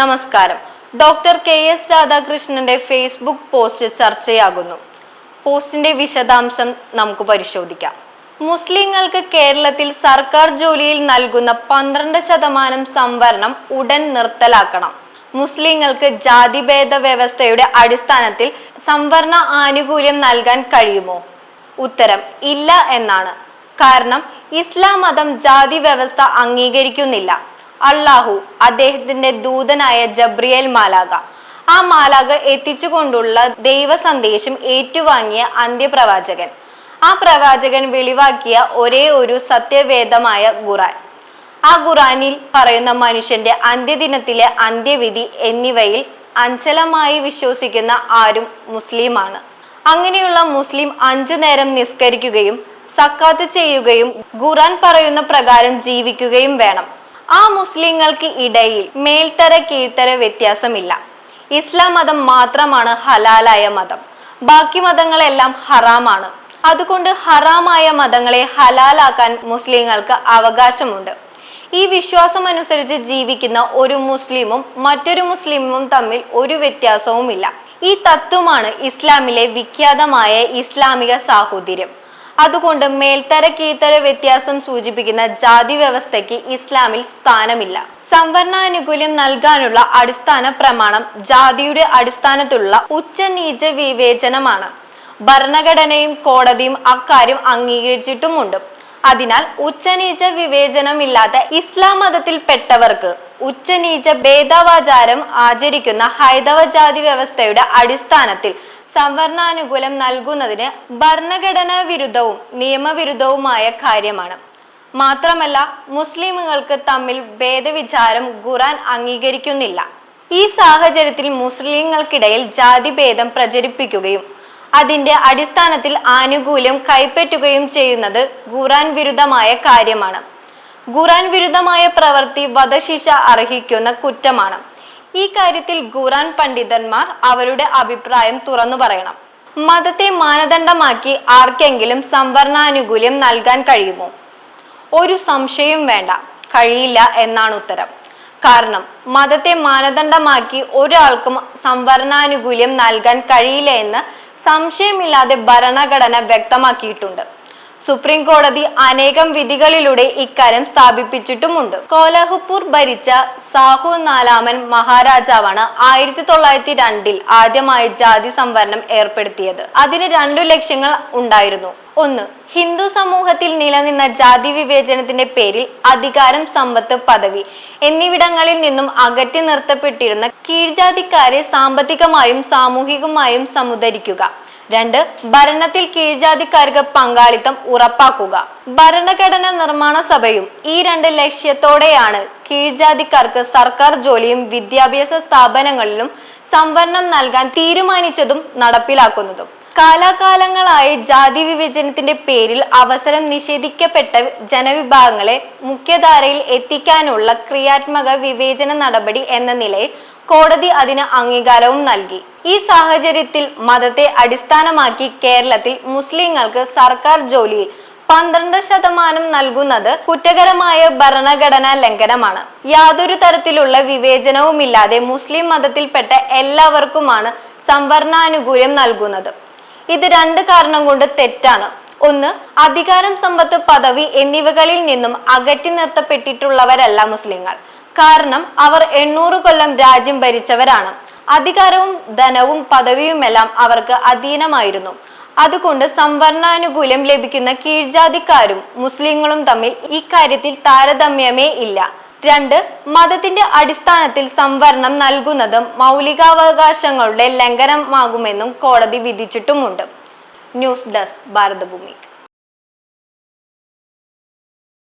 നമസ്കാരം. Doctor K S രാധാകൃഷ്ണന്റെ Facebook post ചർച്ചയാകുന്നു. പോസ്റ്റിന്റെ വിശദാംശം നമുക്ക് പരിശോധിക്കാം. മുസ്ലിങ്ങൾക്ക് കേരളത്തിൽ സർക്കാർ ജോലിയിൽ നൽകുന്ന പന്ത്രണ്ട് ശതമാനം സംവരണം ഉടൻ നിർത്തലാക്കണം. മുസ്ലിങ്ങൾക്ക് ജാതിഭേദ വ്യവസ്ഥയുടെ അടിസ്ഥാനത്തിൽ സംവരണ ആനുകൂല്യം നൽകാൻ കഴിയുമോ? ഉത്തരം ഇല്ല എന്നാണ്. കാരണം ഇസ്ലാം മതം ജാതി വ്യവസ്ഥ അംഗീകരിക്കുന്നില്ല. അള്ളാഹു അദ്ദേഹത്തിന്റെ ദൂതനായ ജബ്രിയേൽ മാലാക ആ മാലാക എത്തിച്ചുകൊണ്ടുള്ള ദൈവ സന്ദേശം ഏറ്റുവാങ്ങിയ അന്ത്യപ്രവാചകൻ. ആ പ്രവാചകൻ വെളിവാക്കിയ ഒരേ ഒരു സത്യവേദമായ ഖുറാൻ ആ ഖുറാനിൽ പറയുന്ന മനുഷ്യന്റെ അന്ത്യദിനത്തിലെ അന്ത്യവിധി എന്നിവയിൽ അഞ്ചലമായി വിശ്വസിക്കുന്ന ആരും മുസ്ലിമാണ്. അങ്ങനെയുള്ള മുസ്ലിം അഞ്ചു നേരം നിസ്കരിക്കുകയും സക്കാത്ത് ചെയ്യുകയും ഖുറാൻ പറയുന്ന പ്രകാരം ജീവിക്കുകയും വേണം. ആ മുസ്ലിങ്ങൾക്ക് ഇടയിൽ മേൽത്തര കീഴ്ത്തര വ്യത്യാസമില്ല. ഇസ്ലാം മതം മാത്രമാണ് ഹലാലായ മതം. ബാക്കി മതങ്ങളെല്ലാം ഹറാമാണ്. അതുകൊണ്ട് ഹറാമായ മതങ്ങളെ ഹലാലാക്കാൻ മുസ്ലിങ്ങൾക്ക് അവകാശമുണ്ട്. ഈ വിശ്വാസം അനുസരിച്ച് ജീവിക്കുന്ന ഒരു മുസ്ലിമും മറ്റൊരു മുസ്ലിമും തമ്മിൽ ഒരു വ്യത്യാസവുമില്ല. ഈ തത്വമാണ് ഇസ്ലാമിലെ വിഖ്യാതമായ ഇസ്ലാമിക സാഹോദര്യം. അതുകൊണ്ട് മേൽത്തര കീഴ്ത്തര വ്യത്യാസം സൂചിപ്പിക്കുന്ന ജാതി വ്യവസ്ഥയ്ക്ക് ഇസ്ലാമിൽ സ്ഥാനമില്ല. സംവരണാനുകൂല്യം നൽകാനുള്ള അടിസ്ഥാന പ്രമാണം ജാതിയുടെ അടിസ്ഥാനത്തിലുള്ള ഉച്ചനീച വിവേചനമാണ്. ഭരണഘടനയും കോടതിയും അക്കാര്യം അംഗീകരിച്ചിട്ടുമുണ്ട്. അതിനാൽ ഉച്ചനീച വിവേചനമില്ലാത്ത ഇസ്ലാം മതത്തിൽപ്പെട്ടവർക്ക് ഉച്ചനീച ഭേദാവാചാരം ആചരിക്കുന്ന ഹൈദവ ജാതി വ്യവസ്ഥയുടെ അടിസ്ഥാനത്തിൽ സംവരണാനുകൂലം നൽകുന്നതിന് ഭരണഘടനാ വിരുദ്ധവും നിയമവിരുദ്ധവുമായ കാര്യമാണ്. മാത്രമല്ല മുസ്ലിമുകൾക്ക് തമ്മിൽ ഭേദവിചാരം ഖുറാൻ അംഗീകരിക്കുന്നില്ല. ഈ സാഹചര്യത്തിൽ മുസ്ലിങ്ങൾക്കിടയിൽ ജാതിഭേദം പ്രചരിപ്പിക്കുകയും അതിന്റെ അടിസ്ഥാനത്തിൽ ആനുകൂല്യം കൈപ്പറ്റുകയും ചെയ്യുന്നത് ഖുറാൻ വിരുദ്ധമായ കാര്യമാണ്. ഖുറാൻ വിരുദ്ധമായ പ്രവൃത്തി വധശിക്ഷ അർഹിക്കുന്ന കുറ്റമാണ്. ഈ കാര്യത്തിൽ ഖുറാൻ പണ്ഡിതന്മാർ അവരുടെ അഭിപ്രായം തുറന്നു പറയണം. മതത്തെ മാനദണ്ഡമാക്കി ആർക്കെങ്കിലും സംവരണാനുകൂല്യം നൽകാൻ കഴിയുമോ? ഒരു സംശയം വേണ്ട. കഴിയില്ല എന്നാണ് ഉത്തരം. കാരണം മതത്തെ മാനദണ്ഡമാക്കി ഒരാൾക്കും സംവരണാനുകൂല്യം നൽകാൻ കഴിയില്ല എന്ന് സംശയമില്ലാതെ ഭരണഘടന വ്യക്തമാക്കിയിട്ടുണ്ട് സുപ്രീം കോടതി അനേകം വിധികളിലൂടെ ഇക്കാര്യം സ്ഥാപിപ്പിച്ചിട്ടുമുണ്ട്. കോലഹപ്പൂർ ഭരിച്ച സാഹു നാലാമൻ മഹാരാജാവാണ് ആയിരത്തി തൊള്ളായിരത്തി രണ്ടിൽ ആദ്യമായി ജാതി സംവരണം ഏർപ്പെടുത്തിയത്. അതിന് രണ്ടു ലക്ഷ്യങ്ങൾ ഉണ്ടായിരുന്നു. ഒന്ന് ഹിന്ദു സമൂഹത്തിൽ നിലനിന്ന ജാതി വിവേചനത്തിന്റെ പേരിൽ അധികാരം സമ്പത്ത് പദവി എന്നിവിടങ്ങളിൽ നിന്നും അകറ്റി നിർത്തപ്പെട്ടിരുന്ന കീഴ്ജാതിക്കാരെ സാമ്പത്തികമായും സാമൂഹികമായും സമുദരിക്കുക. രണ്ട് ഭരണത്തിൽ കീഴ്ജാതിക്കാർക്ക് പങ്കാളിത്തം ഉറപ്പാക്കുക. ഭരണഘടന നിർമ്മാണ സഭയും ഈ രണ്ട് ലക്ഷ്യത്തോടെയാണ് കീഴ്ജാതിക്കാർക്ക് സർക്കാർ ജോലിയും വിദ്യാഭ്യാസ സ്ഥാപനങ്ങളിലും സംവരണം നൽകാൻ തീരുമാനിച്ചതും നടപ്പിലാക്കുന്നതും. കാലാകാലങ്ങളായി ജാതി വിവേചനത്തിന്റെ പേരിൽ അവസരം നിഷേധിക്കപ്പെട്ട ജനവിഭാഗങ്ങളെ മുഖ്യധാരയിൽ എത്തിക്കാനുള്ള ക്രിയാത്മക വിവേചന നടപടി എന്ന നിലയിൽ കോടതി അതിന് അംഗീകാരവും നൽകി. ഈ സാഹചര്യത്തിൽ മതത്തെ അടിസ്ഥാനമാക്കി കേരളത്തിൽ മുസ്ലിങ്ങൾക്ക് സർക്കാർ ജോലിയിൽ പന്ത്രണ്ട് ശതമാനം നൽകുന്നത് കുറ്റകരമായ ഭരണഘടനാ ലംഘനമാണ്. യാതൊരു തരത്തിലുള്ള വിവേചനവുമില്ലാതെ മുസ്ലിം മതത്തിൽപ്പെട്ട എല്ലാവർക്കുമാണ് സംവരണാനുകൂല്യം നൽകുന്നത്. ഇത് രണ്ട് കാരണം കൊണ്ട് തെറ്റാണ്. ഒന്ന് അധികാരം സമ്പത്ത് പദവി എന്നിവകളിൽ നിന്നും അകറ്റി നിർത്തപ്പെട്ടിട്ടുള്ളവരല്ല മുസ്ലിങ്ങൾ. കാരണം അവർ എണ്ണൂറ് കൊല്ലം രാജ്യം ഭരിച്ചവരാണ്. അധികാരവും ധനവും പദവിയുമെല്ലാം അവർക്ക് അധീനമായിരുന്നു. അതുകൊണ്ട് സംവരണാനുകൂല്യം ലഭിക്കുന്ന കീഴ്ജാതിക്കാരും മുസ്ലിങ്ങളും തമ്മിൽ ഇക്കാര്യത്തിൽ താരതമ്യമേ ഇല്ല. രണ്ട് മതത്തിന്റെ അടിസ്ഥാനത്തിൽ സംവരണം നൽകുന്നതും മൗലികാവകാശങ്ങളുടെ ലംഘനമാകുമെന്നും കോടതി വിധിച്ചിട്ടുമുണ്ട്. News desk Bharathabhoomi.